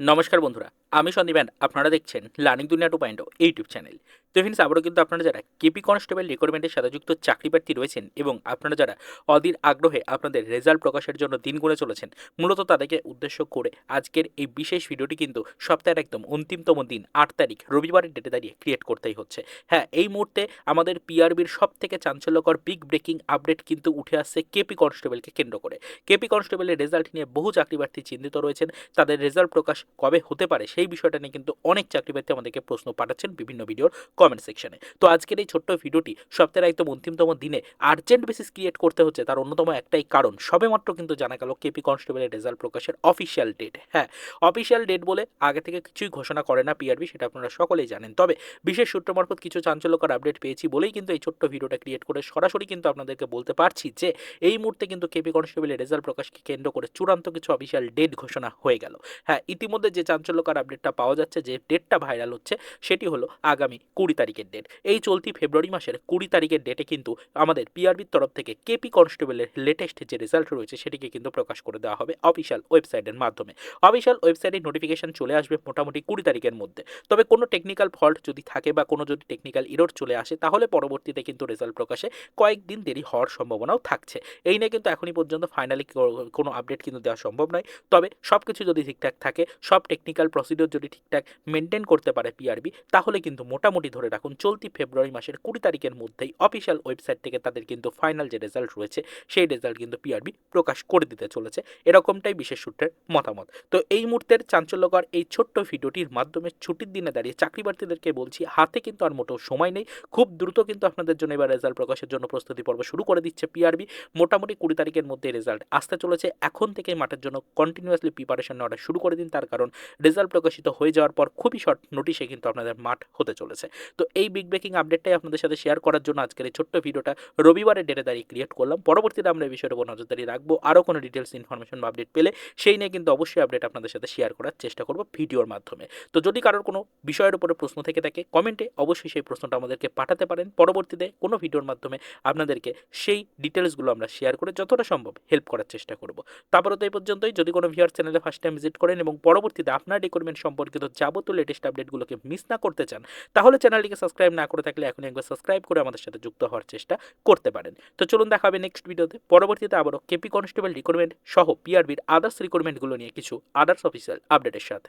নমস্কার বন্ধুরা আমি সন্দীপ আপনারা দেখছেন learning Duniya two point YouTube channel. তো ফ্রেন্ডস আবারও কিন্তু আপনারা যারা কেপি কনস্টেবল রিক্রুটমেন্টের সাথে যুক্ত চাকরি প্রার্থী রয়েছেন এবং আপনারা যারা অধীর আগ্রহে আপনাদের রেজাল্ট প্রকাশের জন্য দিন গুনে চলেছেন, মূলত তাদেরকে উদ্দেশ্য করে আজকের এই বিশেষ ভিডিওটি কিন্তু সপ্তাহের একদম অন্তিমতম দিন, আট তারিখ, রবিবারের ডেটে দাঁড়িয়ে ক্রিয়েট করতেই হচ্ছে। হ্যাঁ এই মুহূর্তে আমাদের পিআরবির সব থেকে চাঞ্চল্যকর বিগ ব্রেকিং আপডেট কিন্তু উঠে আসছে কেপি কনস্টেবলকে কেন্দ্র করে। কেপি কনস্টেবলের রেজাল্ট নিয়ে বহু চাকরি প্রার্থী চিন্তিত রয়েছেন, তাদের রেজাল্ট প্রকাশ কবে হতে পারে সেই বিষয়টা নিয়ে কিন্তু অনেক চাকরি প্রার্থী আমাদেরকে প্রশ্ন পাঠাচ্ছেন বিভিন্ন ভিডিওর কমেন্ট সেকশনে তো আজকের এই ছোট্ট ভিডিওটি সপ্তাহের একদম অন্তিমতম দিনে আর্জেন্ট বেসিস ক্রিয়েট করতে হচ্ছে তার অন্যতম একটাই কারণ। সবেমাত্র কিন্তু জানা গেল কেপি কনস্টেবলের রেজাল্ট প্রকাশের অফিসিয়াল ডেট হ্যাঁ অফিসিয়াল ডেট বলে আগে থেকে কিছুই ঘোষণা করে না পিআরবি সেটা আপনারা সকলেই জানেন। তবে বিশেষ সূত্র মারফত কিছু চাঞ্চল্যকর আপডেট পেয়েছি বলেই কিন্তু এই ছোট্ট ভিডিওটা ক্রিয়েট করে সরাসরি কিন্তু আপনাদেরকে বলতে পারছি যে এই মুহূর্তে কিন্তু কেপি কনস্টেবলের রেজাল্ট প্রকাশকে কেন্দ্র করে চূড়ান্ত কিছু অফিসিয়াল ডেট ঘোষণা হয়ে গেল। হ্যাঁ ইতিমধ্যে যে চাঞ্চল্যকর আপডেটটা পাওয়া যাচ্ছে, যে ডেটটা ভাইরাল হচ্ছে, সেটি হলো আগামী কুড়ি তারিখের ডেট এই চলতি ফেব্রুয়ারি মাসের কুড়ি তারিখের ডেটে কিন্তু আমাদের পিআরবির তরফ থেকে কেপি কনস্টেবলের লেটেস্ট যে রেজাল্ট রয়েছে, সেটিকে কিন্তু প্রকাশ করে দেওয়া হবে অফিসিয়াল ওয়েবসাইটের মাধ্যমে। অফিসিয়াল ওয়েবসাইটে নোটিফিকেশন চলে আসবে মোটামুটি কুড়ি তারিখের মধ্যে। তবে কোনো টেকনিক্যাল ফল্ট যদি থাকে বা কোনো যদি টেকনিক্যাল ইরোর চলে আসে, তাহলে পরবর্তীতে কিন্তু রেজাল্ট প্রকাশে কয়েকদিন দেরি হওয়ার সম্ভাবনাও থাকছে। এই নিয়ে কিন্তু এখনই পর্যন্ত ফাইনালি কোনো আপডেট কিন্তু দেওয়া সম্ভব নয়। তবে সব কিছু যদি ঠিকঠাক থাকে, সব টেকনিক্যাল প্রসিডিওর যদি ঠিকঠাক মেনটেন করতে পারে পিআরবি তাহলে কিন্তু মোটামুটি ধরে রাখুন, চলতি ফেব্রুয়ারি মাসের কুড়ি তারিখের মধ্যেই অফিসিয়াল ওয়েবসাইট থেকে তাদের কিন্তু ফাইনাল যে রেজাল্ট রয়েছে, সেই রেজাল্ট কিন্তু পিআরবি প্রকাশ করে দিতে চলেছে। এরকমটাই বিশেষ সূত্রের মতামত। তো এই মুহূর্তের চাঞ্চল্যকর এই ছোট্ট ভিডিওটির মাধ্যমে ছুটির দিনে দাঁড়িয়ে চাকরি প্রার্থীদেরকে বলছি, হাতে কিন্তু আর মোটেও সময় নেই। খুব দ্রুত কিন্তু আপনাদের জন্য এবার রেজাল্ট প্রকাশের জন্য প্রস্তুতি পর্ব শুরু করে দিচ্ছে পিআরবি মোটামুটি কুড়ি তারিখের মধ্যে রেজাল্ট আসতে চলেছে। এখন থেকেই মাঠের জন্য কন্টিনিউয়াসলি প্রিপারেশন নেওয়াটা শুরু করে দিন। তার কারণ রেজাল্ট প্রকাশিত হয়ে যাওয়ার পর খুবই শর্ট নোটিশে কিন্তু আপনাদের মাঠ হতে চলেছে। তো এই বিগ ব্রেকিং আপডেটটাই আপনাদের সাথে শেয়ার করার জন্য আজকের এই ছোট্ট ভিডিওটা রবিবারের ডেটে দাঁড়িয়ে ক্রিয়েট করলাম। পরবর্তীতে আমরা এই বিষয়ের উপর নজরদারি রাখব। আরও কোনো ডিটেলস ইনফরমেশন বা আপডেট পেলে সেই নিয়ে কিন্তু অবশ্যই আপডেট আপনাদের সাথে শেয়ার করার চেষ্টা করব ভিডিওর মাধ্যমে। তো যদি কারোর কোনো বিষয়ের উপরে প্রশ্ন থেকে থাকে কমেন্টে অবশ্যই সেই প্রশ্নটা আমাদেরকে পাঠাতে পারেন। পরবর্তীতে কোনো ভিডিওর মাধ্যমে আপনাদেরকে সেই ডিটেলসগুলো আমরা শেয়ার করে যতটা সম্ভব হেল্প করার চেষ্টা করব। তারপরে তো এই পর্যন্তই। যদি কোনো ভিউয়ার চ্যানেলে ফার্স্ট টাইম ভিজিট করেন এবং পরবর্তীতে আপনার রিক্রুটমেন্ট সম্পর্কিত যাবতীয় লেটেস্ট আপডেটগুলোকে মিস না করতে চান, তাহলে চ্যানেলটিকে সাবস্ক্রাইব না করে থাকলে এখন একবার সাবস্ক্রাইব করে আমাদের সাথে যুক্ত হওয়ার চেষ্টা করতে পারেন। তো চলুন দেখা হবে নেক্সট ভিডিওতে পরবর্তীতে আবারও কেপি কনস্টেবল রিক্রুটমেন্ট সহ পিআরবির আদার্স রিক্রুটমেন্টগুলো নিয়ে কিছু আদার্স অফিসিয়াল আপডেটের সাথে।